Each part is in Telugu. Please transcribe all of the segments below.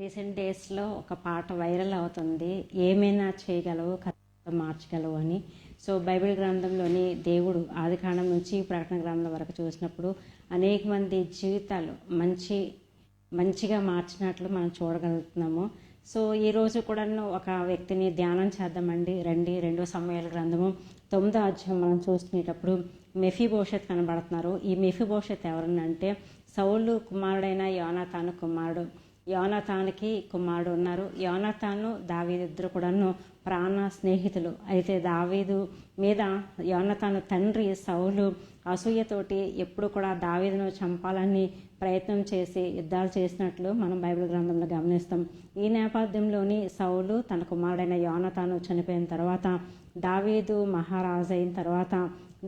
రీసెంట్ డేస్లో ఒక పాట వైరల్ అవుతుంది. ఏమైనా చేయగలవు కథ మార్చగలవు అని. సో బైబిల్ గ్రంథంలోని దేవుడు ఆదికాండం నుంచి ప్రకటన గ్రంథం వరకు చూసినప్పుడు అనేక మంది జీవితాలు మంచి మంచిగా మార్చినట్లు మనం చూడగలుగుతున్నాము. సో ఈ రోజు కూడా ఒక వ్యక్తిని ధ్యానం చేద్దామండి. రండి రెండో సమయాల గ్రంథము తొమ్మిదో అధ్యాయం మనం చూసుకునేటప్పుడు మెఫీ భవిష్యత్ కనబడుతున్నారు. ఈ మెఫీ భవిష్యత్ ఎవరనంటే సౌలు కుమారుడైన యోనాతాను కుమారుడు. యోనతానికి కుమారుడు ఉన్నారు. యోనతాను దావీదు ఇద్దరు కూడాను ప్రాణ స్నేహితులు. అయితే దావీదు మీద యోనతాను తండ్రి సౌలు అసూయతోటి ఎప్పుడు కూడా దావీదును చంపాలని ప్రయత్నం చేసి యుద్ధాలు చేసినట్లు మనం బైబిల్ గ్రంథంలో గమనిస్తాం. ఈ నేపథ్యంలోని సౌలు తన కుమారుడైన యోనతాను చనిపోయిన తర్వాత దావీదు మహారాజు అయిన తర్వాత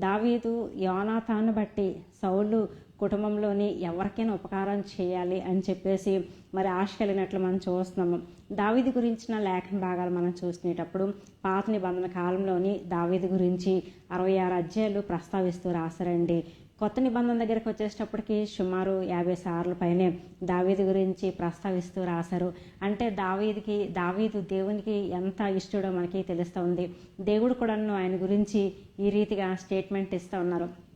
దావీదు యోనాతాను బట్టి సౌలు కుటుంబంలోని ఎవరికైనా ఉపకారం చేయాలి అని చెప్పేసి మరి ఆశ కలిగినట్లు మనం చూస్తున్నాము. దావీది గురించిన లేఖన భాగాలు మనం చూసినప్పుడు పాత నిబంధన కాలంలోని దావీది గురించి అరవై ఆరు అధ్యాయులు ప్రస్తావిస్తూ రాశారండి. కొత్త నిబంధన దగ్గరికి వచ్చేటప్పటికి సుమారు యాభై సార్లు పైనే దావీది గురించి ప్రస్తావిస్తూ రాశారు. అంటే దావీదికి దావీదు దేవునికి ఎంత ఇష్టడో మనకి తెలుస్తూ ఉంది. దేవుడు కూడాను ఆయన గురించి ఈ రీతిగా స్టేట్మెంట్ ఇస్తూ ఉన్నారు.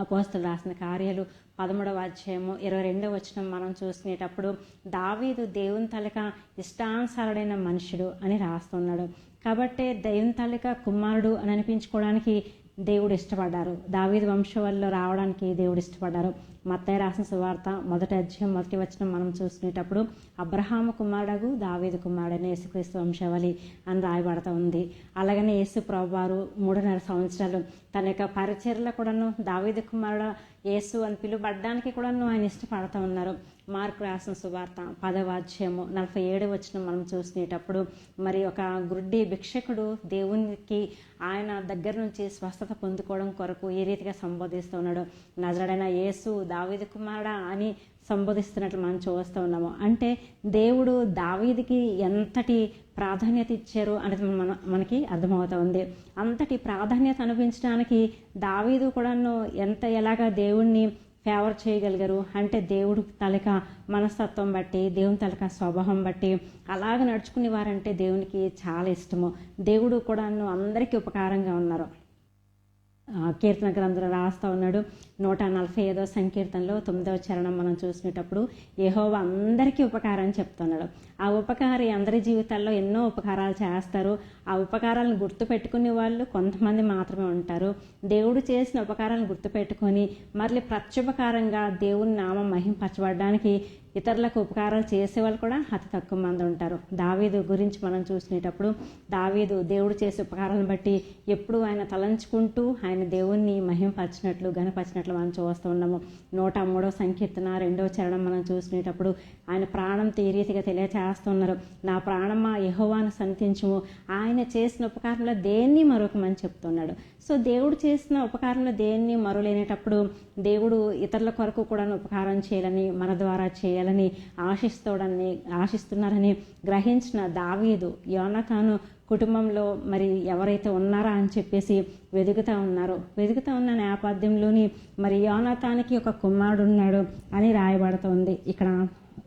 అపోస్తులు రాసిన కార్యాలు పదమూడవ అధ్యాయము ఇరవై రెండవ వచనం మనం చూసుకునేటప్పుడు దావీదు దేవుని తలక ఇష్టానుసారుడైన మనుషుడు అని రాస్తున్నాడు. కాబట్టి దేవుని తలక కుమారుడు అని అనిపించుకోవడానికి దేవుడు ఇష్టపడ్డారు. దావీదు వంశవల్లో రావడానికి దేవుడు ఇష్టపడ్డారు. మత్తయ్య రాసిన సువార్త మొదటి అధ్యాయం మొదటి వచనం మనం చూసుకునేటప్పుడు అబ్రహాము కుమారుడు దావీదు కుమారుడని యేసుక్రీస్తు వంశవలి అని రాయబడతా ఉంది. అలాగనే యేసు ప్రభువారు మూడున్నర సంవత్సరాలు తన యొక్క పరిచర్లో కూడాను దావీదు కుమారుడు యేసు అని పిలువబడ్డానికి కూడాను ఆయన ఇష్టపడుతూ ఉన్నారు. మార్కు రాసిన సువార్త పదవ అధ్యాయము నలభై ఏడు వచ్చిన మనం చూసుకునేటప్పుడు మరి ఒక గుడ్డి భిక్షకుడు దేవునికి ఆయన దగ్గర నుంచి స్వస్థత పొందుకోవడం కొరకు ఏ రీతిగా సంబోధిస్తూ ఉన్నాడు? నజరడైన యేసు దావీదు కుమారుడా అని సంబోధిస్తున్నట్లు మనం చూస్తూ ఉన్నాము. అంటే దేవుడు దావీదికి ఎంతటి ప్రాధాన్యత ఇచ్చారు అనేది మన మనకి అర్థమవుతా ఉంది. అంతటి ప్రాధాన్యత అనిపించడానికి దావీదు కూడాను ఎంత ఎలాగా దేవుణ్ణి ఫేవర్ చేయగలిగారు? అంటే దేవుడు తలక మనస్తత్వం బట్టి దేవుని తలక స్వభావం బట్టి అలాగ నడుచుకునే వారంటే దేవునికి చాలా ఇష్టము. దేవుడు కూడాను అందరికీ ఉపకారంగా ఉన్నారు. కీర్తన గ్రంథంలో రాస్తూ ఉన్నాడు. నూట నలభై ఐదో సంకీర్తనలో తొమ్మిదవ చరణం మనం చూసినప్పుడు ఏహోవ అందరికీ ఉపకారం చెప్తున్నాడు. ఆ ఉపకారి అందరి జీవితాల్లో ఎన్నో ఉపకారాలు చేస్తారు. ఆ ఉపకారాలను గుర్తుపెట్టుకునే వాళ్ళు కొంతమంది మాత్రమే ఉంటారు. దేవుడు చేసిన ఉపకారాలను గుర్తుపెట్టుకొని మళ్ళీ ప్రత్యుపకారంగా దేవుని నామం మహింపరచబడడానికి ఇతరులకు ఉపకారాలు చేసేవాళ్ళు కూడా అతి తక్కువ మంది ఉంటారు. దావీదు గురించి మనం చూసినప్పుడు దావీదు దేవుడు చేసే ఉపకారాలను బట్టి ఎప్పుడు ఆయన తలంచుకుంటూ ఆయన దేవుణ్ణి మహింపరిచినట్లు గనపరిచినట్లు మనం చూస్తూ ఉన్నాము. నూట మూడో సంకీర్తన రెండవ చరణం మనం చూసినప్పుడు ఆయన ప్రాణం ఈ రీతిగా తెలియచేస్తున్నారు. నా ప్రాణమా యహోవాను సంతించము ఆయన చేసిన ఉపకారంలో దేన్ని మరొకమని చెప్తున్నాడు. సో దేవుడు చేసిన ఉపకారంలో దేన్ని మరులేనేటప్పుడు దేవుడు ఇతరుల కొరకు కూడా ఉపకారం చేయాలని మన ద్వారా చేయాలని ఆశిస్తాడని ఆశిస్తున్నారని గ్రహించిన దావీదు యోనకాను కుటుంబంలో మరి ఎవరైతే ఉన్నారా అని చెప్పేసి వెతుకుతూ ఉన్నారు. వెతుకుతూ ఉన్న నేపథ్యంలోని మరి యోనతానికి ఒక కుమారుడు ఉన్నాడు అని రాయబడుతుంది. ఇక్కడ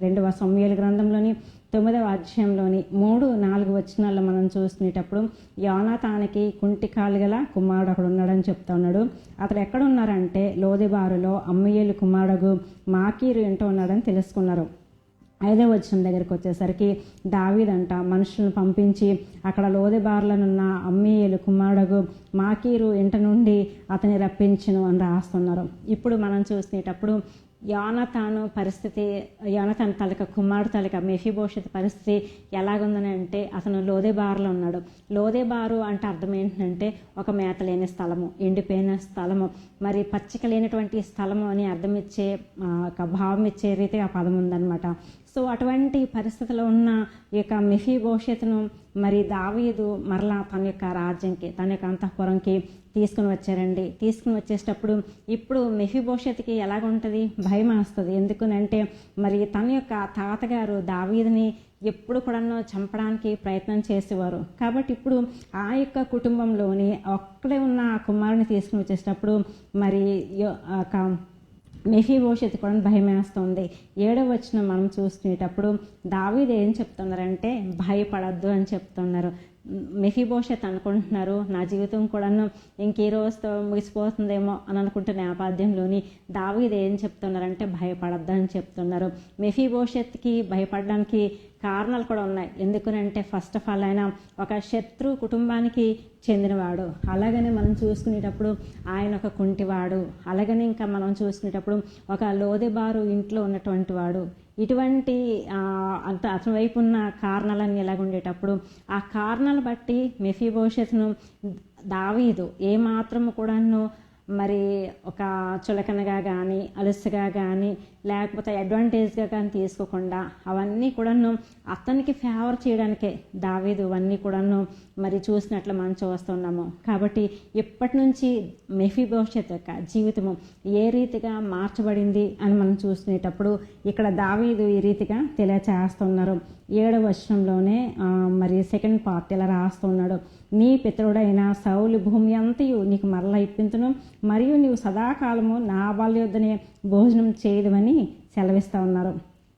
రెండవ సమయాల గ్రంథంలోని తొమ్మిదవ అధ్యాయంలోని మూడు నాలుగు వచనాల్లో మనం చూసుకునేటప్పుడు యోనాతానికి కుంటికాలు గల కుమారుడు అక్కడ ఉన్నాడని చెప్తా ఉన్నాడు. అతడు ఎక్కడ ఉన్నారంటే లోదిబారులో అమ్మయ్యలు కుమారుడు మాకీరు ఏంటో ఉన్నాడని తెలుసుకున్నారు. ఐదో వచనం దగ్గరికి వచ్చేసరికి దావీదంట మనుషులను పంపించి అక్కడ లోదిబార్లనున్న అమ్మీయులు కుమారుడు మాకీరు ఇంట నుండి అతని రప్పించను అని రాస్తున్నారు. ఇప్పుడు మనం చూసినప్పుడు యోనతాను పరిస్థితి యోనతాను తలక కుమారుడు తలక మెఫీభోషత్ పరిస్థితి ఎలాగుందని అంటే అతను లోదేబారులో ఉన్నాడు. లోదేబారు అంటే అర్థం ఏంటంటే ఒక మేత లేని స్థలము ఎండిపోయిన స్థలము. మరి పచ్చిక లేనటువంటి స్థలము అని అర్థం ఇచ్చే ఒక భావం ఇచ్చే రీతిగా పదం ఉందన్నమాట. సో అటువంటి పరిస్థితిలో ఉన్న ఈ యొక్క మిఫీ భవిష్యత్తును మరి దావీదు మరలా తన యొక్క రాజ్యంకి తన యొక్క అంతఃపురంకి తీసుకుని వచ్చారండి. తీసుకుని వచ్చేటప్పుడు ఇప్పుడు మెఫీ భవిష్యత్తుకి భయం వేస్తుంది. ఎందుకనంటే మరి తన యొక్క తాతగారు దావీదుని ఎప్పుడు కూడా చంపడానికి ప్రయత్నం చేసేవారు. కాబట్టి ఇప్పుడు ఆ యొక్క కుటుంబంలోని ఒక్కడే ఉన్న ఆ కుమారుని తీసుకుని వచ్చేటప్పుడు మరి మెఫీ భవిష్యత్తు కూడా భయం వేస్తుంది. ఏడవ వచ్చిన మనం చూసుకునేటప్పుడు దావీది ఏం చెప్తున్నారంటే భయపడద్దు అని చెప్తున్నారు. మెఫీ భవిష్యత్ అనుకుంటున్నారు. నా జీవితం కూడాను ఇంకే రోజుతో ముగిసిపోతుందేమో అని అనుకుంటున్న నేపథ్యంలోని దావీది ఏం చెప్తున్నారంటే భయపడద్దని చెప్తున్నారు. మెఫీ భయపడడానికి కారణాలు కూడా ఉన్నాయి. ఎందుకనంటే ఫస్ట్ ఆఫ్ ఆల్ ఆయన ఒక శత్రు కుటుంబానికి చెందినవాడు. అలాగనే మనం చూసుకునేటప్పుడు ఆయన ఒక కుంటివాడు. అలాగనే ఇంకా మనం చూసుకునేటప్పుడు ఒక లోదెబారు ఇంట్లో ఉన్నటువంటి వాడు. ఇటువంటి అంత అతని వైపు ఉన్న కారణాలన్నీ ఎలాగుండేటప్పుడు ఆ కారణాలు బట్టి మెఫీ భవిష్యత్తును దావీదు ఏమాత్రము కూడాను మరి ఒక చులకనగా కానీ అలుసుగా కానీ లేకపోతే అడ్వాంటేజ్గా కానీ తీసుకోకుండా అవన్నీ కూడాను అతనికి ఫేవర్ చేయడానికే దావీదు అవన్నీ కూడాను మరి చూసినట్లు మనం చూస్తున్నాము కాబట్టి ఇప్పటి నుంచి మెఫీ భవిష్యత్ యొక్క జీవితము ఏ రీతిగా మార్చబడింది అని మనం చూసుకునేటప్పుడు ఇక్కడ దావీదు ఈ రీతిగా తెలియచేస్తున్నారు. ఏడవ వర్షంలోనే మరి సెకండ్ పార్ట్ ఇలా రాస్తున్నాడు. నీ పితరుడైన సౌలు భూమి అంతయు నీకు మరల ఇప్పించను మరియు నీవు సదాకాలము నా బాల్య భోజనం చేయదమని సెలవిస్తూ ఉన్నారు.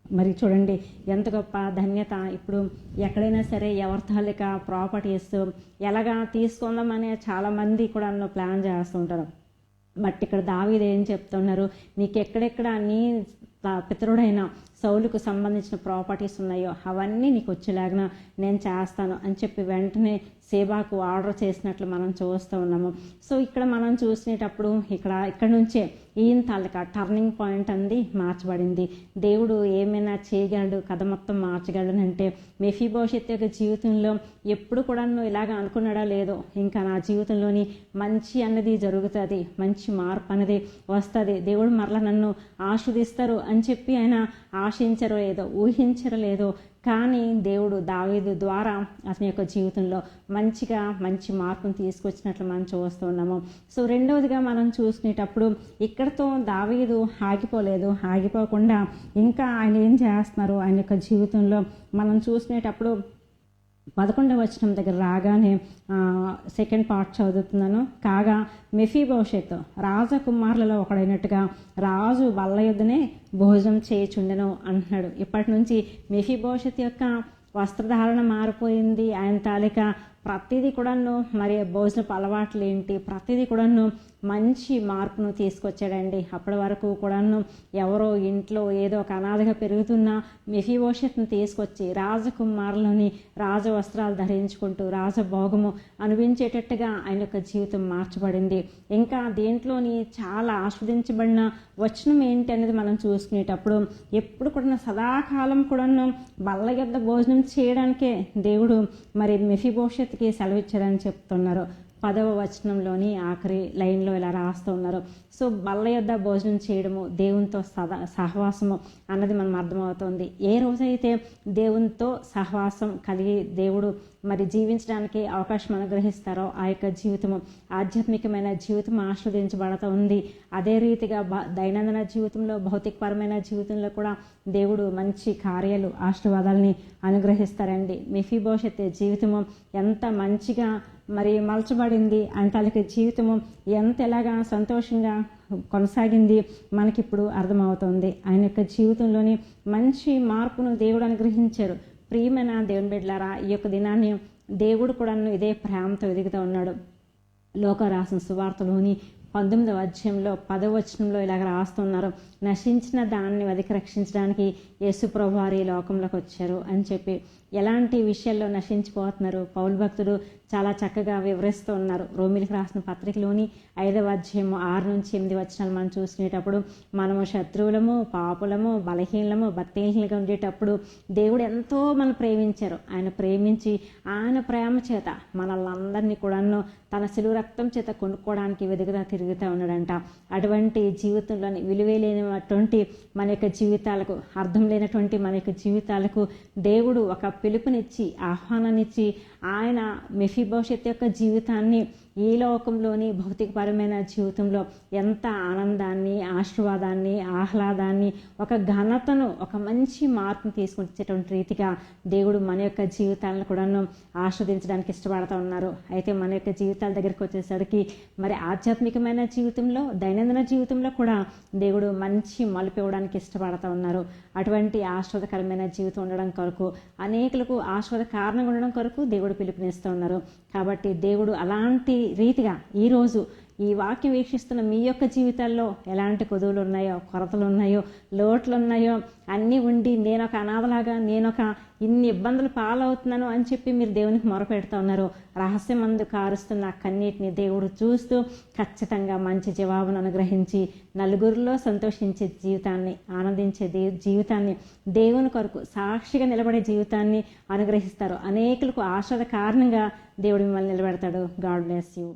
మరి చూడండి ఎంత గొప్ప ధన్యత. ఇప్పుడు ఎక్కడైనా సరే ఎవరి తాలూకా ప్రాపర్టీస్ ఎలాగా తీసుకుందామనే చాలామంది కూడా ప్లాన్ చేస్తుంటారు బట్ ఇక్కడ దావీది ఏం చెప్తున్నారు నీకు ఎక్కడెక్కడ నీ పితరుడైన సౌలుకు సంబంధించిన ప్రాపర్టీస్ ఉన్నాయో అవన్నీ నీకు వచ్చేలాగా నేను చేస్తాను అని చెప్పి వెంటనే సేబాకు ఆర్డర్ చేసినట్లు మనం చూస్తూ ఉన్నాము. సో ఇక్కడ మనం చూసినప్పుడు ఇక్కడ ఇక్కడ నుంచే ఈయన తాలూకా టర్నింగ్ పాయింట్ అంది మార్చబడింది. దేవుడు ఏమైనా చేయగలడు కథ మొత్తం మార్చగలడు అంటే మెఫీ భవిష్యత్తు యొక్క జీవితంలో ఎప్పుడు కూడా నువ్వు ఇలాగ అనుకున్నాడా లేదో ఇంకా నా జీవితంలోని మంచి అన్నది జరుగుతుంది మంచి మార్పు అనేది వస్తుంది. దేవుడు మరలా నన్ను ఆస్వాదిస్తారు అని చెప్పి ఆయన ఆశించరో లేదో ఊహించరో లేదో కానీ దేవుడు దావీదు ద్వారా అతని యొక్క జీవితంలో మంచిగా మంచి మార్పును తీసుకొచ్చినట్లు మనం చూస్తున్నాము సో రెండవదిగా మనం చూసుకునేటప్పుడు ఇక్కడతో దావీదు ఆగిపోలేదు. ఆగిపోకుండా ఇంకా ఆయన ఏం చేస్తున్నారు? ఆయన యొక్క జీవితంలో మనం చూసుకునేటప్పుడు పదకొండవ వచనం దగ్గర రాగానే సెకండ్ పార్ట్ చదువుతున్నాను. కాగా మెఫీ భవిష్యత్తు రాజకుమారులలో ఒకడైనట్టుగా రాజు బల్ల యుద్ధనే భోజనం చేయుచుండెను అంటున్నాడు. ఇప్పటి నుంచి మెఫీ భవిష్యత్ యొక్క వస్త్రధారణ మారిపోయింది. ఆయన తాలిక ప్రతిదీ కూడాను మరి భోజనపు అలవాట్లు ఏంటి ప్రతిదీ కూడాను మంచి మార్పును తీసుకొచ్చాడండి. అప్పటి వరకు కూడాను ఎవరో ఇంట్లో ఏదో ఒక అనాథగా పెరుగుతున్న మెఫీవోషత్ను తీసుకొచ్చి రాజకుమారులని రాజ వస్త్రాలు ధరించుకుంటూ రాజభోగము అనుభవించేటట్టుగా ఆయన యొక్క జీవితం మార్చబడింది. ఇంకా దీంట్లోని చాలా ఆస్వాదించబడిన వచనం ఏంటి అనేది మనం చూసుకునేటప్పుడు ఎప్పుడు కూడా సదాకాలం కూడాను బల్ల యొద్ద భోజనం చేయడానికే దేవుడు మరి మెఫీ భవిష్యత్తుకి సెలవిచ్చారని చెప్తున్నారు. పదవ వచనంలోని ఆఖరి లైన్లో ఇలా రాస్తూ ఉన్నారు. సో బల్ల యొద్ద భోజనం చేయడము దేవునితో సదా సహవాసము అన్నది మనం అర్థమవుతుంది. ఏ రోజైతే దేవునితో సహవాసం కలిగి దేవుడు మరి జీవించడానికి అవకాశం అనుగ్రహిస్తారో ఆ యొక్క జీవితము ఆధ్యాత్మికమైన జీవితం ఆస్వాదించబడతా ఉంది. అదే రీతిగా బ దైనందిన జీవితంలో భౌతికపరమైన జీవితంలో కూడా దేవుడు మంచి కార్యాలు ఆశీర్వాదాలని అనుగ్రహిస్తారండి. మెఫీ భవిష్యత్తు జీవితము ఎంత మంచిగా మరి మలచబడింది ఆయన వాళ్ళకి జీవితము ఎంత ఎలాగా సంతోషంగా కొనసాగింది మనకిప్పుడు అర్థమవుతుంది. ఆయన యొక్క జీవితంలోని మంచి మార్పును దేవుడు అనుగ్రహించారు. ప్రియమైన దేవుని బిడ్డలారా ఈ యొక్క దినాన్ని దేవుడు కూడా ఇదే ప్రేమతో ఎదుగుతూ ఉన్నాడు. లోక రాసిన సువార్తలోని పంతొమ్మిదవ అధ్యాయంలో పదవచనంలో ఇలాగ రాస్తున్నారు. నశించిన దాన్ని వెతికి రక్షించడానికి యేసుప్రభు వారి లోకంలోకి వచ్చారు అని చెప్పి. ఎలాంటి విషయాల్లో నశించిపోతున్నారు? పౌలు భక్తుడు చాలా చక్కగా వివరిస్తూ ఉన్నారు. రోమిలికి రాసిన పత్రికలోని ఐదవ అధ్యాయము ఆరు నుంచి ఎనిమిది వచనాలు మనం చూసుకునేటప్పుడు మనము శత్రువులము పాపులము బలహీనము భక్తిహీనలుగా ఉండేటప్పుడు దేవుడు ఎంతో మనం ప్రేమించారు. ఆయన ప్రేమించి ఆయన ప్రేమ చేత మనల్ని అందరినీ కూడాను తన సిలువు రక్తం చేత కొనుక్కోవడానికి వెదుగుతా తిరుగుతూ ఉన్నాడంట. అటువంటి జీవితంలోని విలువలేనటువంటి మన యొక్క జీవితాలకు అర్థం లేనటువంటి మన యొక్క జీవితాలకు దేవుడు ఒక పిలుపునిచ్చి ఆహ్వానాన్నిచ్చి ఆయన మెఫీ భవిష్యత్ యొక్క జీవితాన్ని ఈ లోకంలోని భౌతికపరమైన జీవితంలో ఎంత ఆనందాన్ని ఆశీర్వాదాన్ని ఆహ్లాదాన్ని ఒక ఘనతను ఒక మంచి మార్పును తీసుకొచ్చేటువంటి రీతిగా దేవుడు మన యొక్క జీవితాలను కూడాను ఆస్వాదించడానికి ఇష్టపడతా ఉన్నారు. అయితే మన యొక్క జీవితాల దగ్గరికి వచ్చేసరికి మరి ఆధ్యాత్మికమైన జీవితంలో దైనందిన జీవితంలో కూడా దేవుడు మంచి మలుపు ఇవ్వడానికి ఇష్టపడుతూ ఉన్నారు. అటువంటి ఆస్వాదకరమైన జీవితం ఉండడం కొరకు అనేకులకు ఆస్వాద కారణంగా ఉండడం కొరకు దేవుడు పిలుపునిస్తూ ఉన్నారు. కాబట్టి దేవుడు అలాంటి రీతిగా ఈరోజు ఈ వాక్యం వీక్షిస్తున్న మీ యొక్క జీవితాల్లో ఎలాంటి కొదువులు ఉన్నాయో కొరతలు ఉన్నాయో లోట్లు ఉన్నాయో అన్నీ ఉండి నేను ఒక అనాథలాగా నేను ఒక ఇన్ని ఇబ్బందులు పాలవుతున్నాను అని చెప్పి మీరు దేవునికి మొరపెడుతూ ఉన్నారు. రహస్యమందు కారుస్తున్న కన్నీటిని దేవుడు చూస్తూ ఖచ్చితంగా మంచి జవాబును అనుగ్రహించి నలుగురిలో సంతోషించే జీవితాన్ని ఆనందించే దీ- జీవితాన్ని దేవుని కొరకు సాక్షిగా నిలబడే జీవితాన్ని అనుగ్రహిస్తారు. అనేకులకు ఆశల కారణంగా దేవుడు మిమ్మల్ని నిలబెడతాడు. God bless you.